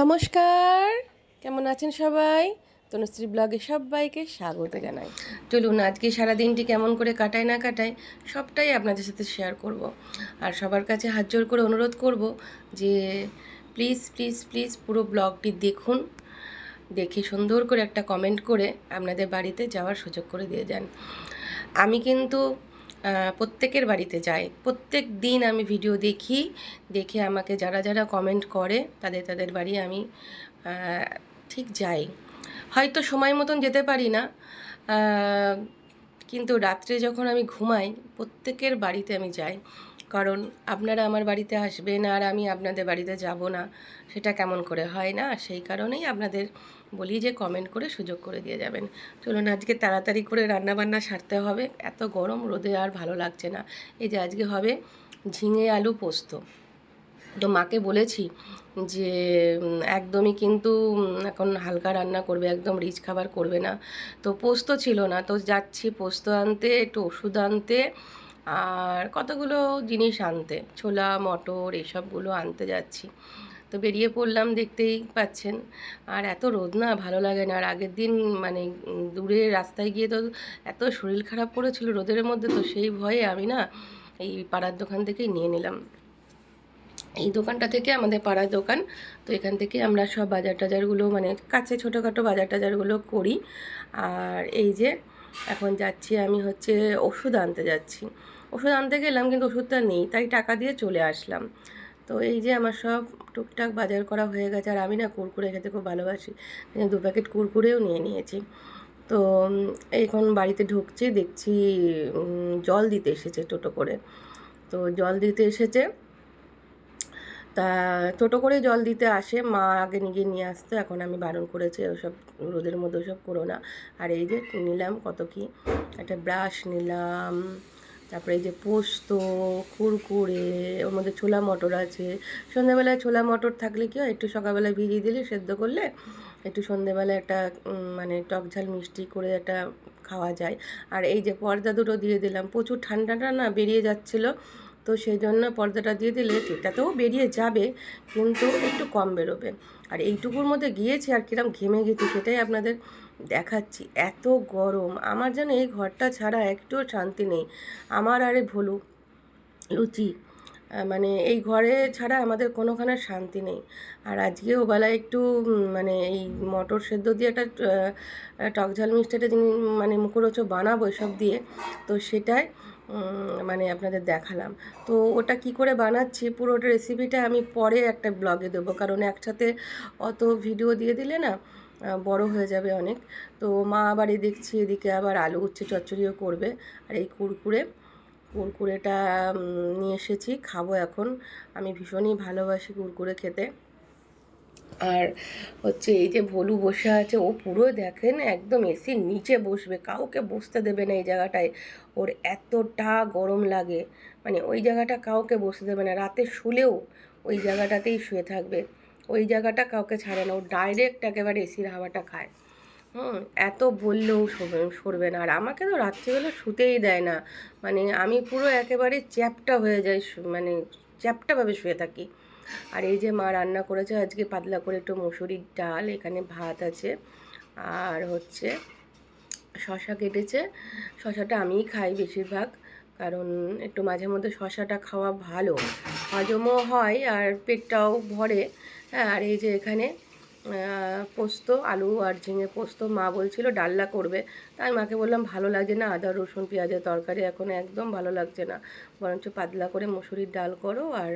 নমস্কার। কেমন আছেন সবাই? তনুশ্রী ব্লগে সবাইকে স্বাগত জানাই। চলুন, আজকে সারা দিনটি কেমন করে কাটায় না কাটায় সবটাই আপনাদের সাথে শেয়ার করব। আর সবার কাছে হাত জোর করে অনুরোধ করব যে প্লিজ প্লিজ প্লিজ পুরো ব্লগটি দেখুন, দেখে সুন্দর করে একটা কমেন্ট করে আপনাদের বাড়িতে যাওয়ার সুযোগ করে দিয়ে যান। আমি কিন্তু প্রত্যেকের বাড়িতে যাই প্রত্যেক দিন আমি ভিডিও দেখি, দেখে আমাকে যারা যারা কমেন্ট করে, তাদের তাদের বাড়ি আমি ঠিক যাই। হয়তো সময় মতন যেতে পারি না কিন্তু রাত্রে যখন আমি ঘুমাই, প্রত্যেকের বাড়িতে আমি যাই। কারণ আপনারা আমার বাড়িতে আসবেন আর আমি আপনাদের বাড়িতে যাব না, সেটা কেমন করে হয় না? সেই কারণেই আপনাদের বলি যে কমেন্ট করে সুযোগ করে দিয়ে যাবেন। চলুন আজকে তাড়াতাড়ি করে রান্নাবান্না সারতে হবে। এত গরম রোদে আর ভালো লাগছে না। এই যে আজকে হবে ঝিঙে আলু পোস্ত। তো মাকে বলেছি যে একদমই কিন্তু এখন হালকা রান্না করবে, একদম রিচ খাবার করবে না। তো পোস্ত ছিল না। তো যাচ্ছি পোস্ত আনতে, একটু ওষুধ আনতে। আর কতগুলো জিনিস আনতে, ছোলা, মটর এসবগুলো আনতে যাচ্ছি। তো বেরিয়ে পড়লাম দেখতেই পাচ্ছেন। আর এত রোদ না, ভালো লাগে না। আর আগের দিন মানে দূরে রাস্তায় গিয়ে তো এত শরীর খারাপ করেছিল রোদের মধ্যে, তো সেই ভয়ে আমি না এই পাড়ার দোকান থেকেই নিয়ে নিলাম। এই দোকানটা থেকে আমাদের পাড়ার দোকান, তো এখান থেকে আমরা সব বাজার টাজারগুলো মানে কাছে ছোটোখাটো বাজার টাজারগুলো করি। আর এই যে এখন যাচ্ছি আমি হচ্ছে ওষুধ আনতে যাচ্ছি। ওষুধ আনতে গেলাম, কিন্তু ওষুধটা নেই, তাই টাকা দিয়ে চলে আসলাম। তো এই যে আমার সব টুকটাক বাজার করা হয়ে গেছে, আর আমি না কুরকুরে খেতে খুব ভালোবাসি। দু প্যাকেট কুরকুরেও নিয়ে নিয়েছি। তো এখন বাড়িতে ঢুকছি, দেখছি জল দিতে এসেছে টোটো করে। তো জল দিতে এসেছে। তা টোটো করে জল দিতে আসে। মা আগে নিয়ে নিয়ে আসতো, এখন আমি বারণ করেছি, ওসব রোদের মধ্যে ওসব করো না। আর এই যে নিলাম, কত কি? একটা ব্রাশ নিলাম। তারপরে এই যে পোস্ত, কুরকুরে ওর মধ্যে ছোলা মটর আছে। সন্ধ্যাবেলায় ছোলা মটর থাকলে কি হয়, একটু সকালবেলায় ভিজিয়ে দিলে সেদ্ধ করলে একটু সন্ধ্যেবেলা একটা মানে টক ঝাল মিষ্টি করে একটা খাওয়া যায়। আর এই যে পর্দা দুটো দিয়ে দিলাম, প্রচুর ঠান্ডাটা না বেরিয়ে যাচ্ছিল। তো সেই জন্য পর্দাটা দিয়ে দিলে এটাতেও বেরিয়ে যাবে কিন্তু একটু কম বেরোবে। আর এইটুকুর মধ্যে গিয়েছি আর কিরম ঘেমে গেছি সেটাই আপনাদের দেখাচ্ছি। এত গরম আমার যেন এই ঘরটা ছাড়া একটুও শান্তি নেই। আমার আরে ভুলু লুচি মানে এই ঘরে ছাড়া আমাদের কোনোখানে শান্তি নেই। আর আজকেও বেলায় একটু মানে এই মটর সেদ্ধ দিয়ে একটা আহ, টক ঝাল মিষ্টি একটা মানে মুখরোচো বানাবো এসব দিয়ে তো সেটাই মানে আপনাদের দেখালাম। তো ওটা কি করে বানাচ্ছি? পুরোটা রেসিপিটা আমি পরে একটা ব্লগে দেবো। কারণ একসাথে অত ভিডিও দিয়ে দিলে না বড় হয়ে যাবে অনেক। তো মা আবার এই দেখছি, এদিকে আবার আলু উচ্ছে চচ্চড়িও করবে। আর এই কুরকুরে কুরকুরেটা নিয়ে এসেছি, খাব এখন। আমি ভীষণই ভালোবাসি কুরকুরে খেতে। আর হচ্ছে এই যে ভলু বসে আছে, ও পুরো দেখেন একদম এসির নিচে বসবে, কাউকে বসতে দেবে না এই জায়গাটায়। ওর এতটা গরম লাগে মানে ওই জায়গাটা কাউকে বসতে দেবে না, রাতে শুলেও ওই জায়গাটাতেই শুয়ে থাকবে। ওই জায়গাটা কাউকে ছাড়ে না, ও ডাইরেক্ট একেবারে এসির হাওয়াটা খায়। হুম, এত বললেও সরবে না। আর আমাকে তো রাত্রিবেলা শুতেই দেয় না। মানে আমি পুরো একেবারে চ্যাপটা হয়ে যাই মানে চ্যাপটাভাবে শুয়ে থাকি। আর এই যে মা রান্না করেছে, আজকে পাতলা করে একটু মুসুরির ডাল, এখানে ভাত আছে। আর হচ্ছে শশা কেটেছে। শশাটা আমিই খাই বেশিরভাগ, কারণ একটু মাঝে মধ্যে শশাটা খাওয়া ভালো। হজমও হয় আর পেটটাও ভরে। হ্যাঁ আর এই যে এখানে পোস্ত, আলু আর ঝিঙে পোস্ত মা বলছিল ডাল্লা করবে। তাই মাকে বললাম, ভালো লাগছে না আদা, রসুন, পেঁয়াজের তরকারি, এখন একদম ভালো লাগছে না। বরঞ্চ পাতলা করে মুসুরির ডাল করো আর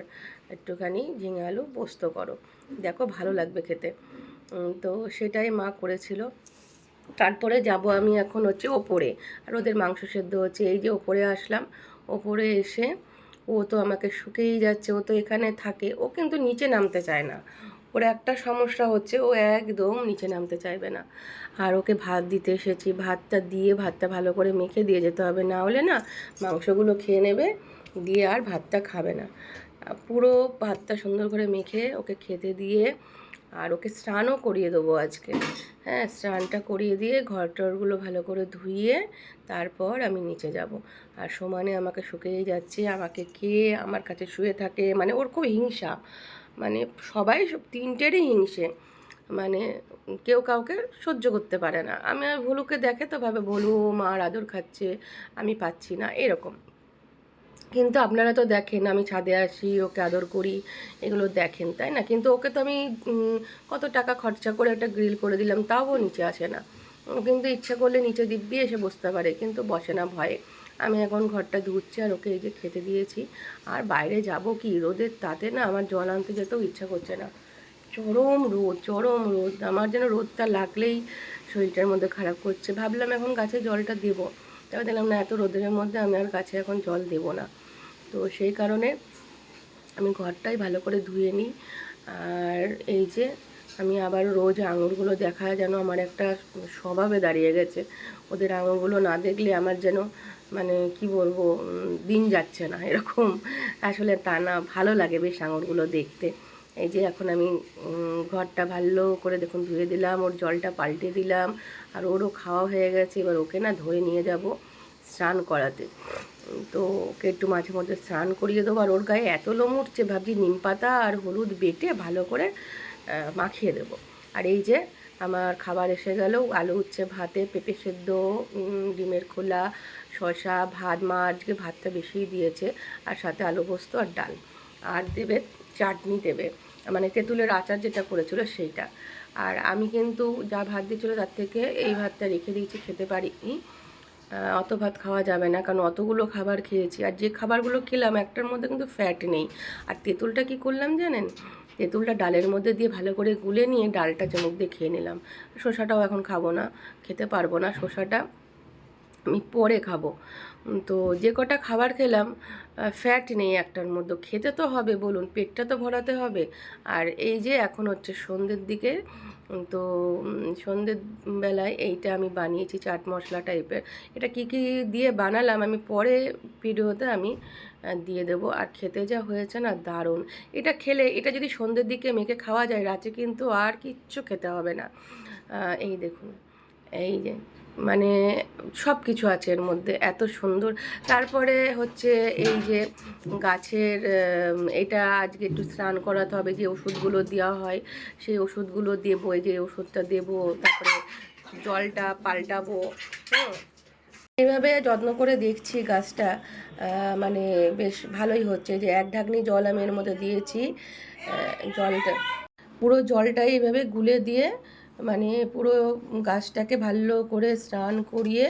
একটুখানি ঝিঙে আলু, পোস্ত করো। দেখো, ভালো লাগবে খেতে। তো সেটাই মা করেছিল। তারপরে যাব আমি এখন হচ্ছে ওপরে। আর ওদের মাংস সেদ্ধ হচ্ছে। এই যে ওপরে আসলাম, ওপরে এসে ও তো আমাকে শুকেই যাচ্ছে। ও তো এখানে থাকে। ও কিন্তু নিচে নামতে চায় না। ওর একটা সমস্যা হচ্ছে, ও একদম নিচে নামতে চাইবে না। আর ওকে ভাত দিতে এসেছি, ভাতটা দিয়ে ভাতটা ভালো করে মেখে দিয়ে যেতে হবে। না হলে না মাংসগুলো খেয়ে নেবে, দিয়ে আর ভাতটা খাবে না। পুরো ভাতটা সুন্দর করে মেখে ওকে খেতে দিয়ে আর ওকে স্নানও করিয়ে দেবো আজকে। হ্যাঁ স্নানটা করিয়ে দিয়ে ঘর টরগুলো ভালো করে ধুইয়ে তারপর আমি নিচে যাব। আর সমানে আমাকে শুকিয়েই যাচ্ছে, আমাকে কে আমার কাছে শুয়ে থাকে মানে ওর খুব হিংসা। মানে সবাই সব তিনটেরই হিংসে। মানে কেউ কাউকে সহ্য করতে পারে না। আমি ভুলুকে দেখে তো ভাবে ভুলু মার আদর খাচ্ছে, আমি পাচ্ছি না, এরকম। কিন্তু আপনারা তো দেখেন, আমি ছাদে আসি, ওকে আদর করি, এগুলো দেখেন, তাই না? কিন্তু ওকে তো আমি কত টাকা খরচা করে একটা গ্রিল করে দিলাম, তাও নিচে আসে না। কিন্তু ইচ্ছা করলে নিচে দিব্যি এসে বসতে পারে, কিন্তু বসে না ভয়ে। আমি এখন ঘরটা ধুচ্ছি আর ওকে এই যে খেতে দিয়েছি। আর বাইরে যাব কি? রোদের তাতে না আমার জল আনতে যেতেও ইচ্ছা করছে না। চরম রোদ চরম রোদ। আমার যেন রোদটা লাগলেই শরীরটার মধ্যে খারাপ করছে। ভাবলাম এখন গাছে জলটা দেবো। তবে দেখলাম না, এত রোদের মধ্যে আমি আর গাছে এখন জল দেবো না। তো সেই কারণে আমি ঘরটাই ভালো করে ধুয়ে নিই। আর এই যে আমি আবার রোজ আঙুরগুলো দেখা যেন আমার একটা স্বভাবে দাঁড়িয়ে গেছে। ওদের আঙুরগুলো না দেখলে আমার যেন মানে কি বলব দিন যাচ্ছে না এরকম। আসলে তা না, ভালো লাগে বেশ আঙুরগুলো দেখতে। এই যে এখন আমি ঘরটা ভালো করে দেখুন ধুয়ে দিলাম, ওর জলটা পাল্টে দিলাম, আর ওরও খাওয়া হয়ে গেছে, এবার ওকে না ধরে নিয়ে যাব স্নান করাতে। তো ওকে একটু মাঝে মধ্যে স্নান করিয়ে দেবো, আর ওর গায়ে এত লোম উঠছে, ভাবছি নিম পাতা আর হলুদ বেটে ভালো করে মাখিয়ে দেবো। আর এই যে আমার খাবার এসে গেল, আলু উচ্ছে ভাতে, পেঁপে সেদ্ধ ডিমের খোলা, শসা, ভাত, মা আজকে ভাতটা বেশিই দিয়েছে, আর সাথে আলু পোস্ত আর ডাল। আর দেবে, চাটনি দেবে মানে তেঁতুলের আচার যেটা করেছিল সেইটা। আর আমি কিন্তু যা ভাত দিয়েছিলো তার থেকে এই ভাতটা রেখে দিয়েছি, খেতে পারি অত ভাত খাওয়া যাবে না, কারণ অতগুলো খাবার খেয়েছি। আর যে খাবারগুলো খেলাম, একটার মধ্যে কিন্তু ফ্যাট নেই। আর তেঁতুলটা কি করলাম জানেন? তেঁতুলটা ডালের মধ্যে দিয়ে ভালো করে গুলে নিয়ে ডালটা চমক দিয়ে খেয়ে নিলাম। শসাটাও এখন খাব না, খেতে পারব না শসাটা। আমি পরে খাব। তো যে কটা খাবার খেলাম ফ্যাট নেই একটার মধ্যে। খেতে তো হবে, বলুন, পেটটা তো ভরাতে হবে। আর এই যে এখন হচ্ছে সন্ধ্যের দিকে তো সন্ধ্যের বেলায় এইটা আমি বানিয়েছি চাট মশলা টাইপের এটা কি কি দিয়ে বানালাম আমি পরে ভিডিওতে আমি দিয়ে দেবো। আর খেতে যা হয়েছে না দারুণ। এটা খেলে, এটা যদি সন্ধ্যের দিকে মেখে খাওয়া যায়, রাতে কিন্তু আর কিচ্ছু খেতে হবে না। এই দেখুন, এই যে মানে সব কিছু আছে এর মধ্যে, এত সুন্দর। তারপরে হচ্ছে এই যে গাছের এটা আজকে একটু স্নান করাতে হবে, যে ওষুধগুলো দেওয়া হয়, সেই ওষুধগুলো দেবো, এই যে ওষুধটা দেবো, তারপরে জলটা পাল্টাবো হ্যাঁ। এইভাবে যত্ন করে দেখছি গাছটা মানে বেশ ভালোই হচ্ছে যে এক ঢাকনি জল আমি এর মধ্যে দিয়েছি জলটা, পুরো জলটাই এইভাবে গুলে দিয়ে মানে পুরো গাছটাকে ভালো করে স্নান করিয়ে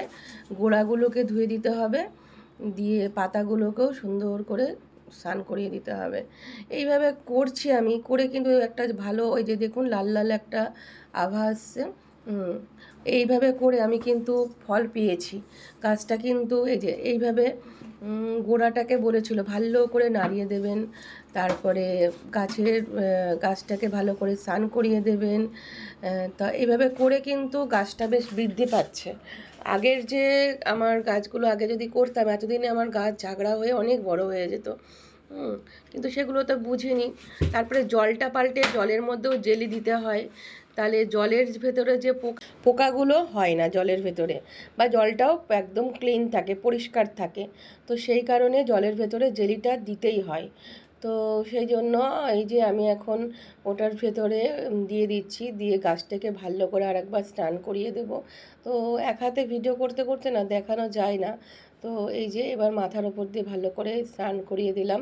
গোড়াগুলোকে ধুয়ে দিতে হবে। দিয়ে পাতাগুলোকেও সুন্দর করে স্নান করিয়ে দিতে হবে। এইভাবে করছি আমি। করে কিন্তু একটা ভালো ওই যে দেখুন লাল লাল একটা আভা আসছে। এইভাবে করে আমি কিন্তু ফল পেয়েছি। গাছটা কিন্তু এই যে এইভাবে গোড়াটাকে বলেছিল ভালো করে নাড়িয়ে দেবেন। তারপরে গাছের গাছটাকে ভালো করে স্নান করিয়ে দেবেন। তা এইভাবে করে কিন্তু গাছটা বেশ বৃদ্ধি পাচ্ছে। আগের যে আমার গাছগুলো আগে যদি করতাম, এতদিনে আমার গাছ ঝাগড়া হয়ে অনেক বড় হয়ে যেত। কিন্তু সেগুলো তো বুঝিনি। তারপরে জলটা পাল্টে জলের মধ্যেও জেলি দিতে হয়। তাহলে জলের ভেতরে যে পোক- পোকাগুলো হয় না জলের ভেতরে, বা জলটাও একদম ক্লিন থাকে, পরিষ্কার থাকে। তো সেই কারণে জলের ভেতরে জেলিটা দিতেই হয়। তো সেই জন্য এই যে আমি এখন ওটার ভেতরে দিয়ে দিচ্ছি, দিয়ে গাছটাকে ভালো করে আরেকবার স্নান করিয়ে দেব। তো এক হাতে ভিডিও করতে করতে না দেখানো যায় না। তো এই যে এবার মাথার ওপর দিয়ে ভালো করে স্নান করিয়ে দিলাম।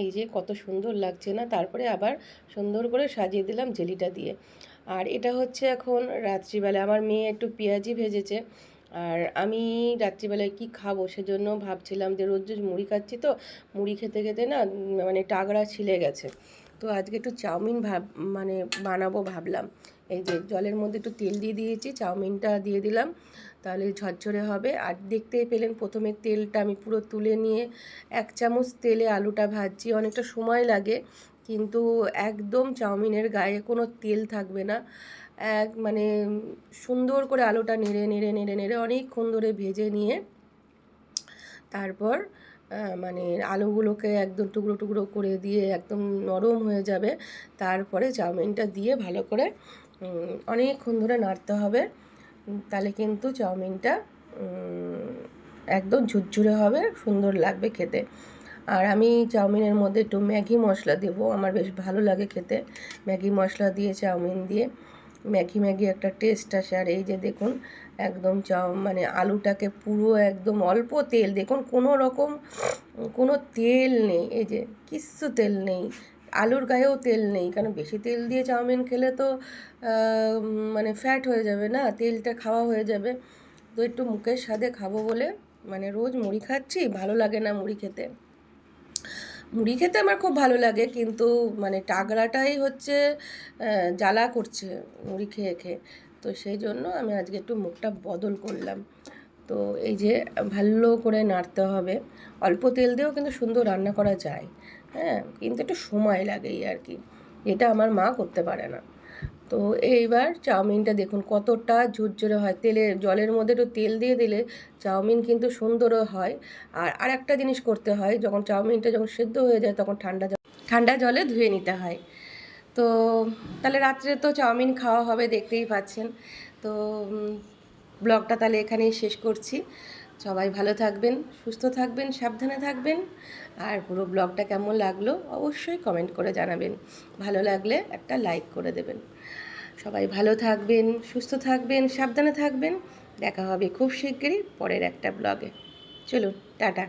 এই যে কত সুন্দর লাগছে না? তারপরে আবার সুন্দর করে সাজিয়ে দিলাম জেলিটা দিয়ে। আর এটা হচ্ছে এখন রাত্রিবেলা। আমার মেয়ে একটু পেঁয়াজি ভেজেছে। আর আমি রাত্রিবেলায় কি খাব সেজন্য ভাবছিলাম যে রোজ রোজ মুড়ি খাচ্ছি তো, মুড়ি খেতে খেতে না মানে টাগড়া ছিলে গেছে। তো আজকে একটু চাউমিন ভাব মানে বানাবো ভাবলাম। এই যে জলের মধ্যে একটু তেল দিয়ে দিয়েছি, চাউমিনটা দিয়ে দিলাম। তাহলে ঝরঝরে হবে। আর দেখতেই পেলেন প্রথমে তেলটা আমি পুরো তুলে নিয়ে এক চামচ তেলে আলুটা ভাজছি, অনেকটা সময় লাগে। কিন্তু একদম চাউমিনের গায়ে কোনো তেল থাকবে না। এক মানে সুন্দর করে আলুটা নেড়ে নেড়ে নেড়ে নেড়ে অনেকক্ষণ ধরে ভেজে নিয়ে তারপর মানে আলুগুলোকে একদম টুকরো টুকরো করে দিয়ে একদম নরম হয়ে যাবে। তারপরে চাউমিনটা দিয়ে ভালো করে অনেকক্ষণ ধরে নাড়তে হবে। তাহলে কিন্তু চাউমিনটা একদম ঝুরঝুরে হবে, সুন্দর লাগবে খেতে। আর আমি চাউমিনের মধ্যে একটু ম্যাগি মশলা দেবো, আমার বেশ ভালো লাগে খেতে। ম্যাগি মশলা দিয়ে, চাউমিন দিয়ে। ম্যাগি ম্যাগি একটা টেস্ট আসে। আর এই যে দেখুন, একদম চাউ মানে আলুটাকে পুরো একদম অল্প তেল, দেখুন কোনো রকম, কোনো তেল নেই। এই যে কিচ্ছু তেল নেই, আলুর গায়েও তেল নেই কারণ বেশি তেল দিয়ে চাউমিন খেলে তো মানে ফ্যাট হয়ে যাবে না, তেলটা খাওয়া হয়ে যাবে। তো একটু মুখের স্বাদে খাব বলে মানে রোজ মুড়ি খাচ্ছি, ভালো লাগে না মুড়ি খেতে। মুড়ি খেতে আমার খুব ভালো লাগে, কিন্তু মানে টাগরাটাই হচ্ছে জ্বালা করছে মুড়ি খেয়ে খেয়ে। তো সেই জন্য আমি আজকে একটু মুখটা বদল করলাম। তো এই যে ভালো করে নাড়তে হবে। অল্প তেল দিয়েও কিন্তু সুন্দর রান্না করা যায় হ্যাঁ? কিন্তু একটু সময় লাগে আর কি। এটা আমার মা করতে পারে না। তো এইবার চাউমিনটা দেখুন কতটা ঝুরঝুরে হয়। তেলে, জলের মধ্যে একটু তেল দিয়ে দিলে চাউমিন কিন্তু সুন্দরও হয়। আর আরেকটা জিনিস করতে হয়, যখন চাউমিনটা যখন সেদ্ধ হয়ে যায় তখন ঠান্ডা ঠান্ডা জলে ধুয়ে নিতে হয়। তো তাহলে রাত্রে তো চাউমিন খাওয়া হবে, দেখতেই পাচ্ছেন। তো ব্লগটা তাহলে এখানেই শেষ করছি। সবাই ভালো থাকবেন, সুস্থ থাকবেন, সাবধানে থাকবেন। আর পুরো ব্লগটা কেমন লাগল অবশ্যই কমেন্ট করে জানাবেন। ভালো লাগলে একটা লাইক করে দেবেন। সবাই ভালো থাকবেন, সুস্থ থাকবেন, সাবধানে থাকবেন। দেখা হবে খুব শিগগিরই পরের একটা ব্লগে। চলুন, টাটা।